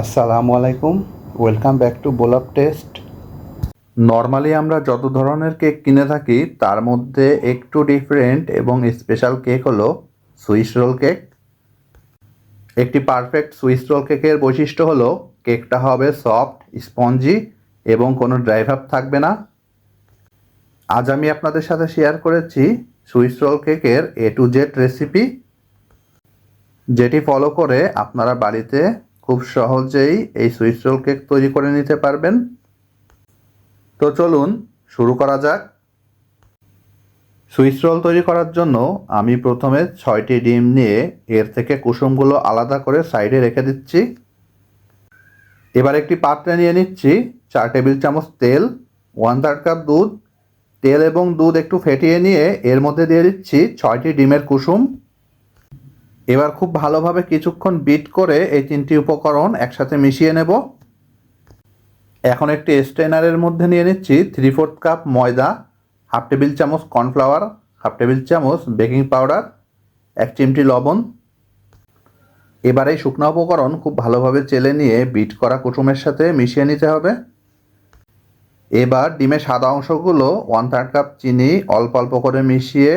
আসসালামু আলাইকুম। Welcome back to বোলাপ টেস্ট নর্মালি আমরা যত ধরনের কেক কিনে থাকি, তার মধ্যে একটু ডিফারেন্ট এবং স্পেশাল কেক হলো সুইস রোল কেক একটি পারফেক্ট সুইস রোল কেকের বৈশিষ্ট্য হলো কেকটা হবে সফট স্পঞ্জি এবং কোনো ড্রাই ভাব থাকবে না। আজ আমি আপনাদের সাথে শেয়ার করেছি সুইস রোল কেকের এ টু জেড রেসিপি যেটি ফলো করে আপনারা বাড়িতে খুব সহজেই এই সুইস রোল কেক তৈরি করে নিতে পারবেন। তো চলুন শুরু করা যাক। সুইস রোল তৈরি করার জন্য আমি প্রথমে ছয়টি ডিম নিয়ে এর থেকে কুসুমগুলো আলাদা করে সাইডে রেখে দিচ্ছি। এবার একটি পাত্রে নিয়ে নিচ্ছি চার টেবিল চামচ তেল ওয়ান থার্ড কাপ দুধ, তেল এবং দুধ একটু ফেটিয়ে নিয়ে এর মধ্যে দিয়ে দিচ্ছি ছয়টি ডিমের কুসুম। এবার খুব ভালোভাবে কিছুক্ষণ বিট করে এই তিনটি উপকরণ একসাথে মিশিয়ে নেব। এখন একটি স্ট্রেনারের মধ্যে নিয়ে নিচ্ছি থ্রি ফোর্থ কাপ ময়দা হাফ টেবিল চামচ কর্নফ্লাওয়ার হাফ টেবিল চামচ বেকিং পাউডার এক চিমটি লবণ। এবার এই শুকনো উপকরণ খুব ভালোভাবে চেলে নিয়ে বিট করা কুসুমের সাথে মিশিয়ে নিতে হবে। এবার ডিমের সাদা অংশগুলো ওয়ান থার্ড কাপ চিনি অল্প অল্প করে মিশিয়ে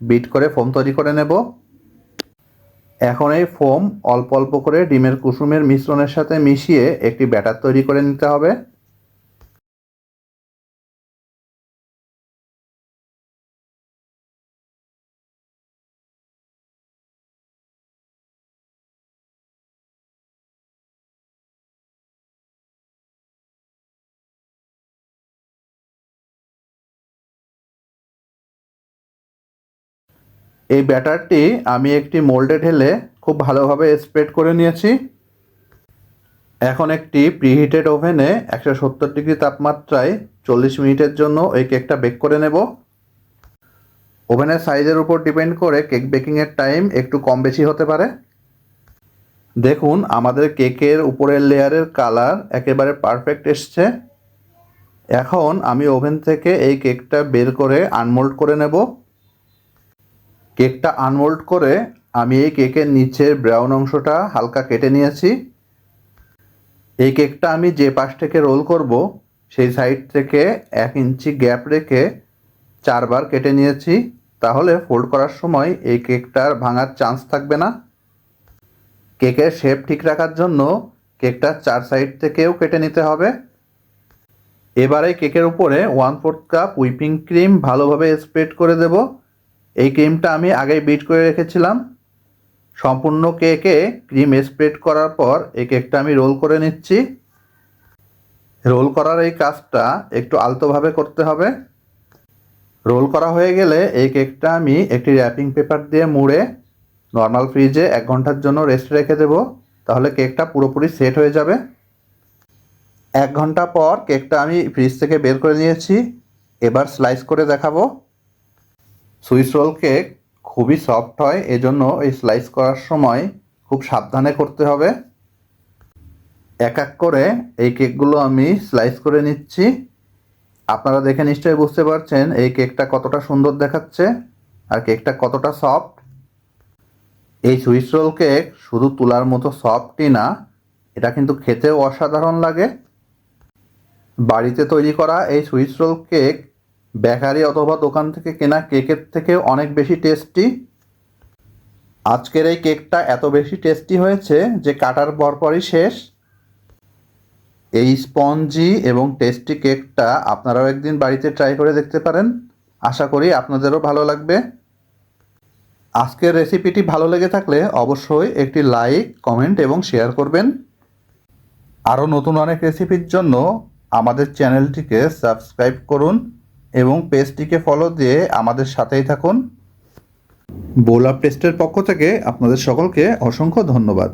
বিট করে ফোম তৈরি করে নেব। এখন এই ফোম অল্প অল্প করে ডিমের কুসুমের মিশ্রণের সাথে মিশিয়ে একটি ব্যাটার তৈরি করে নিতে হবে। এই ব্যাটারটি আমি একটি মোল্ডে ঢেলে খুব ভালোভাবে স্প্রেড করে নিয়েছি। এখন একটি প্রিহিটেড ওভেনে একশো সত্তর ডিগ্রি তাপমাত্রায় চল্লিশ মিনিটের জন্য এই কেকটা বেক করে নেব। ওভেনের সাইজের উপর ডিপেন্ড করে কেক বেকিংয়ের টাইম একটু কম বেশি হতে পারে। দেখুন, আমাদের কেকের উপরের লেয়ারের কালার একেবারে পারফেক্ট এসছে। এখন আমি ওভেন থেকে এই কেকটা বের করে আনমোল্ড করে নেব। কেকটা আনমোল্ড করে আমি এই কেকের নিচের ব্রাউন অংশটা হালকা কেটে নিয়েছি। এই কেকটা আমি যে পাশ থেকে রোল করব, সেই সাইড থেকে এক ইঞ্চি গ্যাপ রেখে চারবার কেটে নিয়েছি। তাহলে ফোল্ড করার সময় এই কেকটার ভাঙার চান্স থাকবে না। কেকের শেপ ঠিক রাখার জন্য কেকটার চার সাইড থেকেও কেটে নিতে হবে। এবারে কেকের উপরে one fourth cup whipping cream ভালোভাবে স্প্রেড করে দেবো। এই ক্রিমটা আমি আগেই বিট করে রেখেছিলাম। সম্পূর্ণ কেকে ক্রিম স্প্রেড করার পর এই কেকটা আমি রোল করে নিচ্ছি। রোল করার এই কাজটা একটু আলতোভাবে করতে হবে। রোল করা হয়ে গেলে এই কেকটা আমি একটি র্যাপিং পেপার দিয়ে মুড়ে নর্মাল ফ্রিজে এক ঘণ্টার জন্য রেস্ট রেখে দেবো। তাহলে কেকটা পুরোপুরি সেট হয়ে যাবে। এক ঘণ্টা পর কেকটা আমি ফ্রিজ থেকে বের করে নিয়েছি। এবার স্লাইস করে দেখাবো। সুইস রোল কেক খুবই সফট হয়, এজন্য এই স্লাইস করার সময় খুব সাবধানে করতে হবে। এক এক করে এই কেকগুলো আমি স্লাইস করে নিচ্ছি। আপনারা দেখে নিশ্চয়ই বুঝতে পারছেন এই কেকটা কতটা সুন্দর দেখাচ্ছে আর কেকটা কতটা সফট। এই সুইস রোল কেক শুধু তুলার মতো সফটই না, এটা কিন্তু খেতেও অসাধারণ লাগে। বাড়িতে তৈরি করা এই সুইস রোল কেক বেকারি অথবা দোকান থেকে কেনা কেকের থেকে অনেক বেশি টেস্টি। আজকের এই কেকটা এত বেশি টেস্টি হয়েছে যে কাটার পরপরই শেষ। এই স্পঞ্জি এবং টেস্টি কেকটা আপনারাও একদিন বাড়িতে ট্রাই করে দেখতে পারেন। আশা করি আপনাদেরও ভালো লাগবে। আজকের রেসিপিটি ভালো লেগে থাকলে অবশ্যই একটি লাইক কমেন্ট এবং শেয়ার করবেন। আরও নতুন অনেক রেসিপির জন্য আমাদের চ্যানেলটিকে সাবস্ক্রাইব করুন। এবং পেজটিকে ফলো দিয়ে আমাদের সাথেই থাকুন। বোলা পেস্টের পক্ষ থেকে আপনাদের সকলকে অসংখ্য ধন্যবাদ।